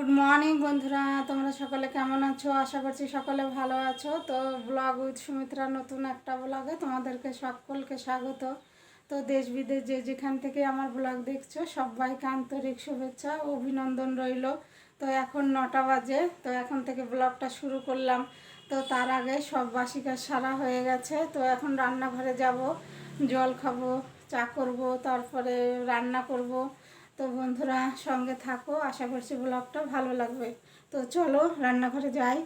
Good morning বন্ধুরা। তোমরা সকলে কেমন আছো? আশা করছি সকলে ভালো আছো। তো ব্লগ উইথ সুমিত্রা, নতুন একটা ব্লগে তোমাদেরকে সকলকে স্বাগত। তো দেশ বিদেশ যে যেখান থেকে আমার ব্লগ দেখছ, সবাইকে আন্তরিক শুভেচ্ছা অভিনন্দন রইল। তো এখন নটা বাজে, তো এখন থেকে ব্লগটা শুরু করলাম। তো তার আগে সব বাসি কাজ সারা হয়ে গেছে। তো এখন রান্নাঘরে যাব, জল খাব, চা করব, তারপরে রান্না করব। তো বন্ধুরা সঙ্গে থাকো আশা করছি ব্লগটা ভালো লাগবে। তো চলো রান্নাঘরে যাই।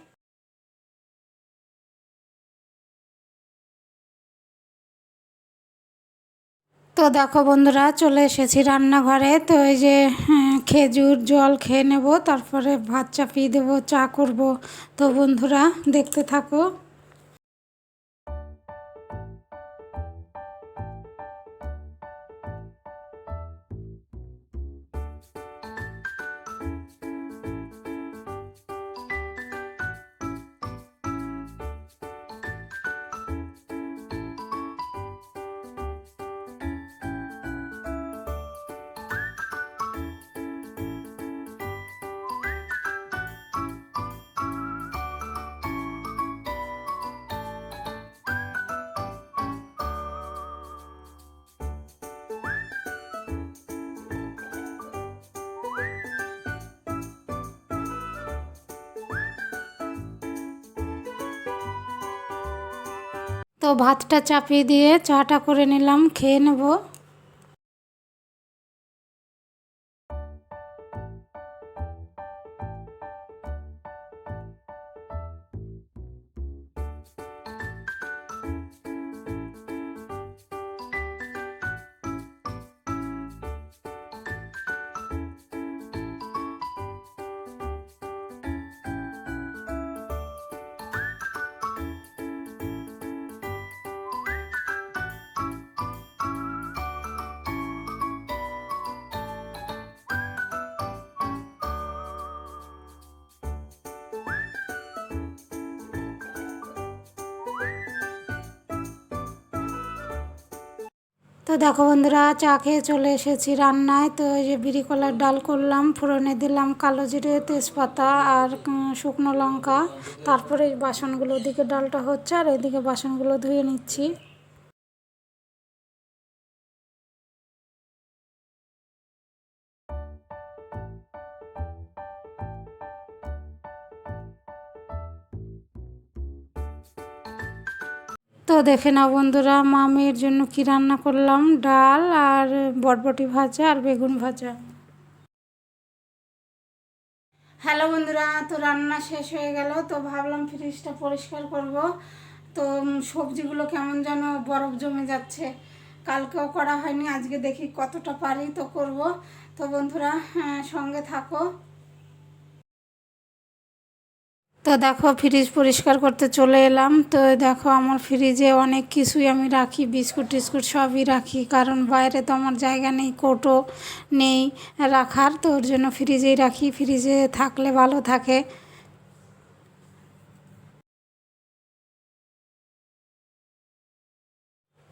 তো দেখো বন্ধুরা চলে এসেছি রান্নাঘরে। তো এই যে হ্যাঁ, খেজুর জল খেয়ে নেব তারপরে ভাত চাপিয়ে দেবো চা করব। তো বন্ধুরা দেখতে থাকো। তো ভাতটা চাপিয়ে দিয়ে চাটা করে নিলাম খেয়ে নেব। তো দেখো বন্ধুরা, চা খেয়ে চলে এসেছি রান্নায়। তো এই যে বিড়ি কলার ডাল করলাম, ফোড়নে দিলাম কালো জিরে, তেজপাতা আর শুকনো লঙ্কা। তারপরে বাসনগুলো, ওদিকে ডালটা হচ্ছে আর এদিকে বাসনগুলো ধুয়ে নিচ্ছি। তো দেখে নাও বন্ধুরা মা মেয়ের জন্য কি রান্না করলাম? ডাল আর বটবটি ভাজা আর বেগুন ভাজা। হ্যালো বন্ধুরা তো রান্না শেষ হয়ে গেল তো ভাবলাম ফ্রিজটা পরিষ্কার করব। তো সবজিগুলো কেমন যেন বরফ জমে যাচ্ছে। কালকেও করা হয়নি আজকে দেখি কতটা পারি তো করব। তো বন্ধুরা হ্যাঁ, সঙ্গে থাকো। তো দেখো ফ্রিজ পরিষ্কার করতে চলে এলাম। তো দেখো আমার ফ্রিজে অনেক কিছুই আমি রাখি, বিস্কুট টিস্কুট সবই রাখি। কারণ বাইরে তো আমার জায়গা নেই কোটো নেই রাখার। তো ওর জন্য ফ্রিজেই রাখি। ফ্রিজে থাকলে ভালো থাকে।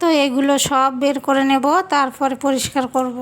তো এগুলো সব বের করে নেব, তারপরে পরিষ্কার করব।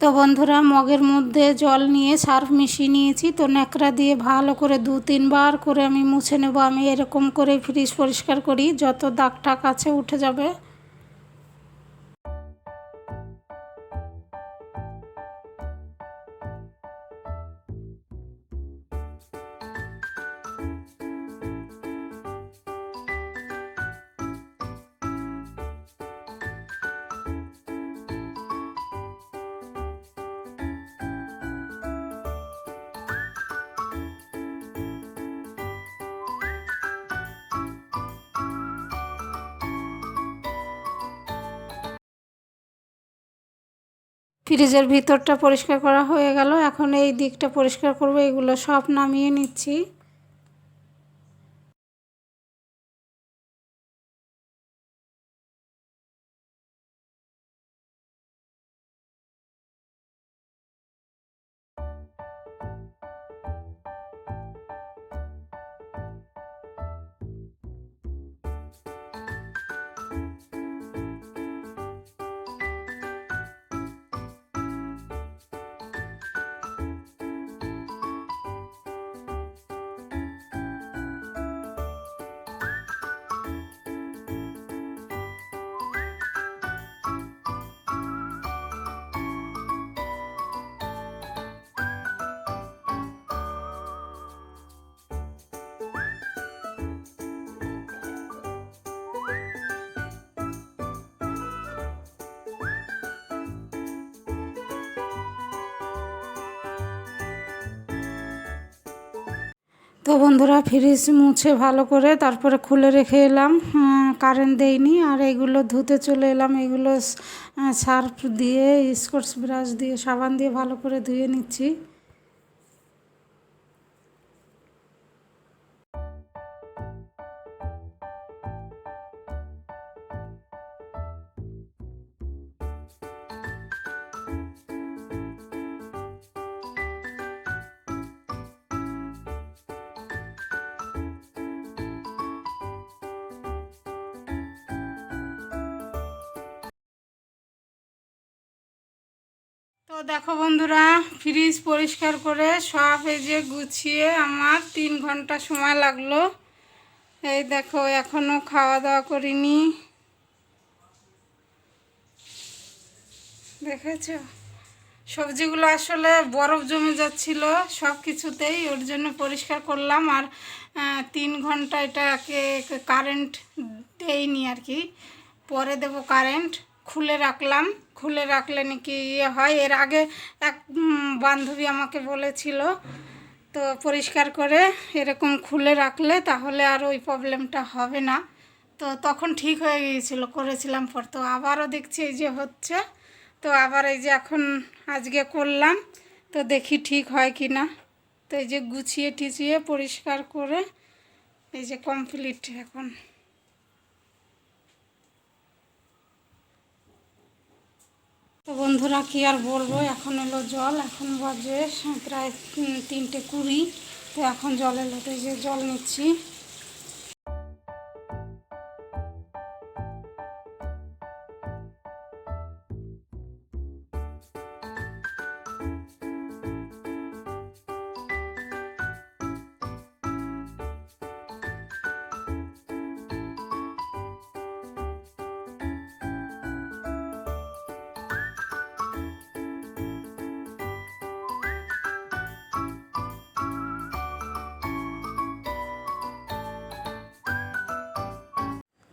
তো বন্ধুরা, মগের মধ্যে জল নিয়ে সার্ফ মিশিয়ে নিয়েছি। তো ন্যাকড়া দিয়ে ভালো করে দু, তিনবার করে আমি মুছে নেব। আমি এরকম করে ফ্রিজ পরিষ্কার করি, যত দাগ টাক আছে উঠে যাবে। ফ্রিজের ভিতরটা পরিষ্কার করা হয়ে গেল। এখন এই দিকটা পরিষ্কার করব, এগুলো সব নামিয়ে নিচ্ছি। তো বন্ধুরা ফ্রিজ মুছে ভালো করে তারপরে খুলে রেখে এলাম। কারেন্ট দেইনি আর এগুলো ধুতে চলে এলাম। এগুলো সার্ফ দিয়ে স্কচ ব্রাশ দিয়ে, সাবান দিয়ে ভালো করে ধুয়ে নিচ্ছি। দেখো বন্ধুরা ফ্রিজ পরিষ্কার করে সব এই যে গুছিয়ে আমার তিন ঘণ্টা সময় লাগল। এই দেখো এখনও খাওয়া দাওয়া করিনি। দেখেছ? সবজিগুলো আসলে বরফ জমে যাচ্ছিল, সব কিছুতেই ওর জন্য পরিষ্কার করলাম আর তিন ঘণ্টা এটাকে কারেন্ট দেয়নি আর কি। পরে দেব কারেন্ট খুলে রাখলাম। খুলে রাখলে নাকি ইয়ে হয়। এর আগে এক বান্ধবী আমাকে বলেছিল তো পরিষ্কার করে এরকম খুলে রাখলে তাহলে আর ওই প্রবলেমটা হবে না। তো তখন ঠিক হয়ে গিয়েছিল, করেছিলাম পর। তো আবারও দেখছি এই যে হচ্ছে। তো আবার এই যে এখন আজকে করলাম। তো দেখি ঠিক হয় কি না। তো এই যে গুছিয়ে টিচিয়ে পরিষ্কার করে এই যে কমপ্লিট এখন। তো বন্ধুরা কি আর বলব? এখন এলো জল, এখন বাজে প্রায় তিনটে কুড়ি। তো এখন জল তো যে জল নিচ্ছি।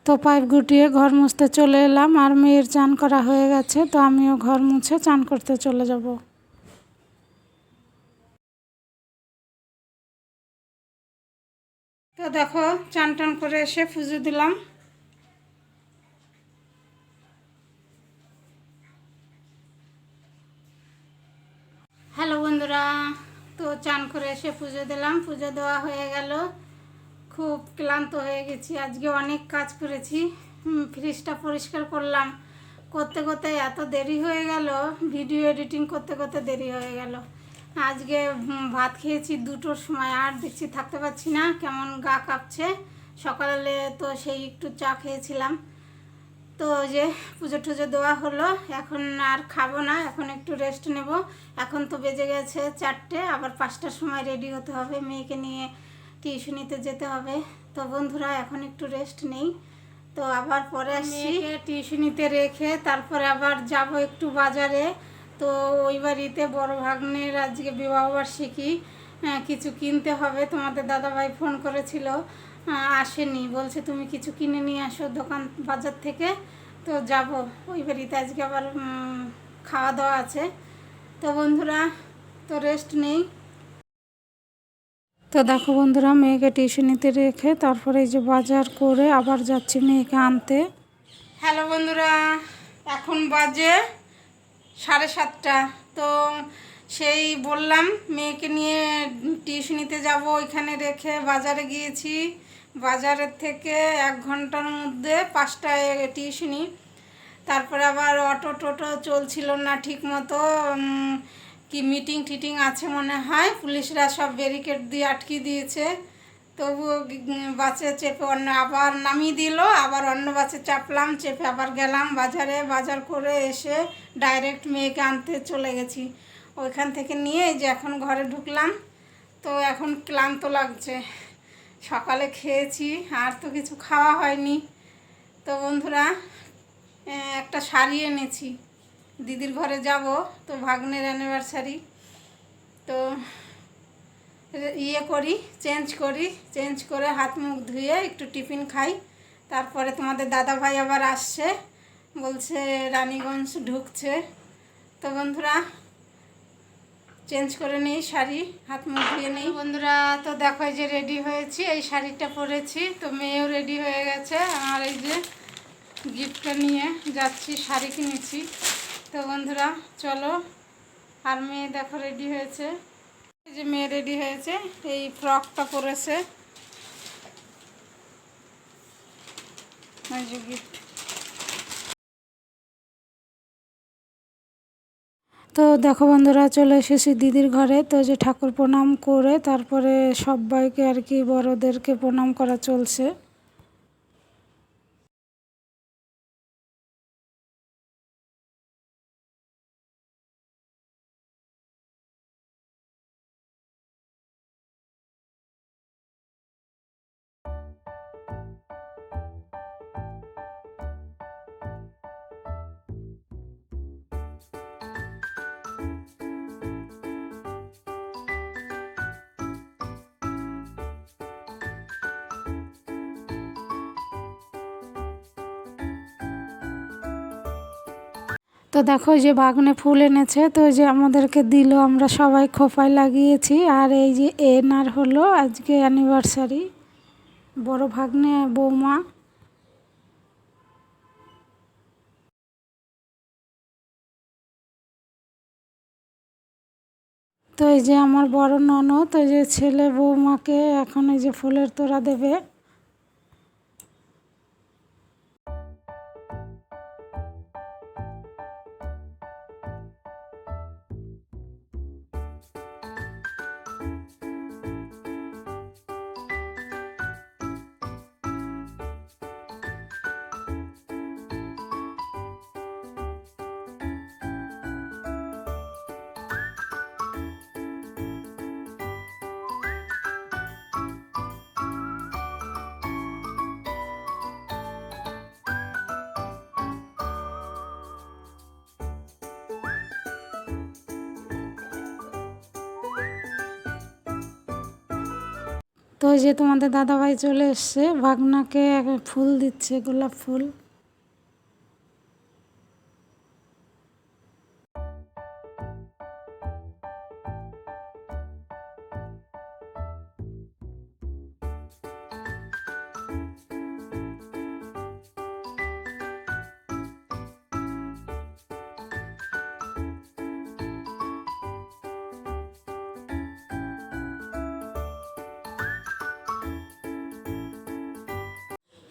তো পাইপ গুটিয়ে ঘর মুছতে চলে এলাম আর মেয়ের চান করা হয়ে গেছে, তো আমিও ঘর মুছে চান করতে চলে যাব। তো দেখো, চান টান করে এসে পুজো দিলাম। হ্যালো বন্ধুরা, তো চান করে এসে পুজো দিলাম, পুজো দেওয়া হয়ে গেল। খুব ক্লান্ত হয়ে গেছি। আজকে অনেক কাজ করেছি। ফ্রিজটা পরিষ্কার করলাম। করতে করতে এত দেরি হয়ে গেল। ভিডিও এডিটিং করতে করতে দেরি হয়ে গেল। আজকে ভাত খেয়েছি দুটোর সময়। আর দেখছি, থাকতে পারছি না। কেমন গা কাঁপছে। সকালে তো সেই একটু চা খেয়েছিলাম। তো যে পুজো টুজো দেওয়া হলো। এখন আর খাব না। এখন একটু রেস্ট নেব। এখন তো বেজে গেছে চারটে। আবার পাঁচটার সময় রেডি হতে হবে। মেয়েকে নিয়ে টিউশনিতে যেতে হবে। তো বন্ধুরা এখন একটু রেস্ট নেই। তো আবার পরে আসছি। টিউশনিতে রেখে তারপরে আবার যাব একটু বাজারে। তো ওই বাড়িতে বড় ভাগ্নের আজকে বিবাহবার্ষিকী কিছু কিনতে হবে। তোমাদের দাদাভাই ফোন করেছিল। আসেনি। বলছে তুমি কিছু কিনে নিয়ে আসো দোকান বাজার থেকে। তো যাব। ওই বাড়িতে আজকে আবার খাওয়া দাওয়া আছে। তো বন্ধুরা তো রেস্ট নেই। তো দেখো বন্ধুরা, মেয়েকে টিউশনিতে রেখে তারপরে এই যে বাজার করে আবার যাচ্ছি মেয়েকে আনতে। হ্যালো বন্ধুরা, এখন বাজে সাড়ে সাতটা। তো সেই বললাম মেয়েকে নিয়ে টিউশনিতে যাব ওইখানে রেখে বাজারে গিয়েছি। বাজারের থেকে এক ঘণ্টার মধ্যে পাঁচটায় টিউশনি। তারপরে আবার অটো টোটো চলছিল না ঠিক মতো কি মিটিং টিটিং আছে মনে হয়। পুলিশরা সব ব্যারিকেড দিয়ে আটকে দিয়েছে। উম, বাসে চেপে অন্য আবার নামিয়ে দিল আবার অন্য বাসে চাপলাম চেপে আবার গেলাম বাজারে। বাজার করে এসে ডাইরেক্ট মেয়েকে আনতে চলে গেছি। ওইখান থেকে নিয়ে যে এখন ঘরে ঢুকলাম। তো এখন ক্লান্ত লাগছে। সকালে খেয়েছি আর তো কিছু খাওয়া হয়নি। তো বন্ধুরা একটা শাড়ি এনেছি। দিদির ঘরে যাব, তো ভাগ্নের অ্যানিভার্সারি তো ইয়ে করি চেঞ্জ করি চেঞ্জ করে হাত মুখ ধুয়ে একটু টিফিন খাই, তারপরে তোমাদের দাদা ভাই আবার আসছে, বলছে রানীগঞ্জ ঢুকছে, তো বন্ধুরা চেঞ্জ করে নিই শাড়ি, হাত মুখ ধুয়ে নিই। বন্ধুরা, তো দেখো যে রেডি হয়েছি, এই শাড়িটা পরেছি, তো মেয়েও রেডি হয়ে গেছে, আর এই যে গিফটটা নিয়ে যাচ্ছি, শাড়ি কিনেছি। তো বন্ধুরা, চলো। আর মেয়ে দেখো রেডি হয়েছে। যে মেয়ে রেডি হয়েছে, এই ফ্রকটা পরেছে। তো দেখো বন্ধুরা, চলে এসেছি দিদির ঘরে। তো যে ঠাকুর প্রণাম করে তারপরে সবাইকে আর কি বড়দেরকে প্রণাম করা চলছে। তো দেখো যে বাগানে ফুল এনেছে, তো যে আমাদেরকে দিল, আমরা সবাই খোপায় লাগিয়েছি। আর এই যে এনার হলো আজকে অ্যানিভার্সারি বড় ভাগ্নে বৌমা। তো এই যে আমার বড় ননদ, ওই যে ছেলে বৌমাকে এখন এই যে ফুলের তোড়া দেবে। তো ওই যে তোমাদের দাদাভাই চলে এসছে ভাগনাকে ফুল দিচ্ছে গোলাপ ফুল।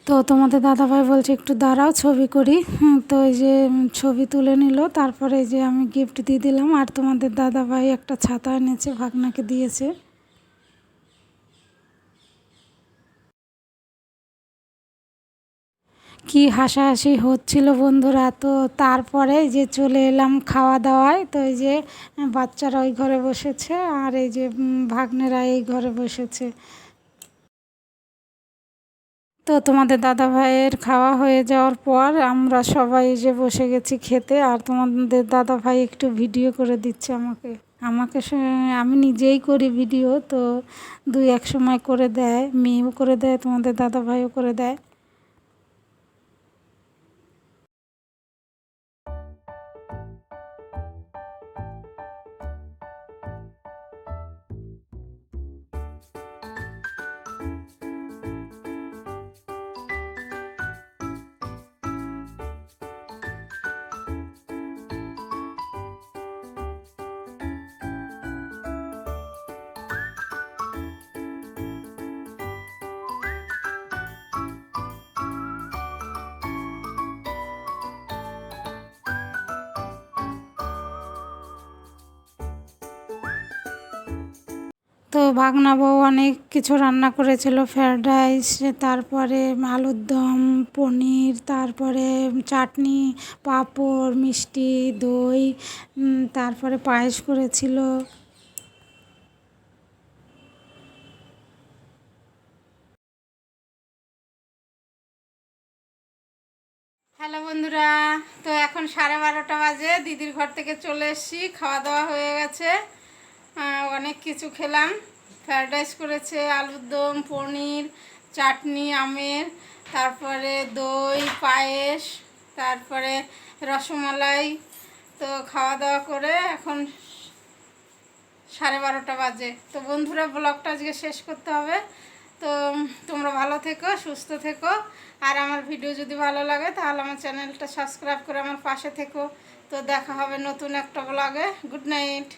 তো তোমাদের দাদাভাই বলছে, একটু দাঁড়াও, ছবি করি। তো এই যে ছবি তুলে নিল, তারপরে যে আমি গিফট দিয়ে দিলাম, আর তোমাদের দাদাভাই একটা ছাতা এনেছে, ভাগনাকে দিয়েছে। কি হাসাহাসি হচ্ছিল বন্ধুরা, তো তারপরে যে চলে এলাম খাওয়া দাওয়ায়, তো এই যে বাচ্চারা ওই ঘরে বসেছে, আর এই যে ভাগ্নেরা এই ঘরে বসেছে। তো তোমাদের দাদা ভাইয়ের খাওয়া হয়ে যাওয়ার পর আমরা সবাই যে বসে গেছি খেতে, আর তোমাদের দাদা ভাই একটু ভিডিও করে দিচ্ছে আমাকে। আমাকে আমি নিজেই করি ভিডিও, তো দুই এক সময় করে দেয়, মেয়েও করে দেয়, তোমাদের দাদা ভাইও করে দেয়। তো ভাগনা বউ অনেক কিছু রান্না করেছিল, ফ্রায়েড রাইস, তারপরে আলুর দম, পনির, তারপরে চাটনি, পাঁপড়, মিষ্টি, দই তারপরে পায়েস করেছিল। হ্যালো বন্ধুরা, তো এখন সাড়ে বারোটা বাজে, দিদির ঘর থেকে চলে এসেছি, খাওয়া দাওয়া হয়ে গেছে। অনেক কিছু খেলাম। ফ্রায়েড রাইস করেছে, আলুর দম, পনির, চাটনি, আমের, তারপরে দই, পায়েস, তারপরে রসমালাই। তো খাওয়া দাওয়া করে এখন সাড়ে বারোটা বাজে। তো বন্ধুরা, ব্লগটা আজকে শেষ করতে হবে। তো তোমরা ভালো থেকো, সুস্থ থেকো। আর আমার ভিডিও যদি ভালো লাগে, তাহলে আমার চ্যানেলটা সাবস্ক্রাইব করে আমার পাশে থেকো। তো দেখা হবে নতুন একটা ব্লগে। Good night.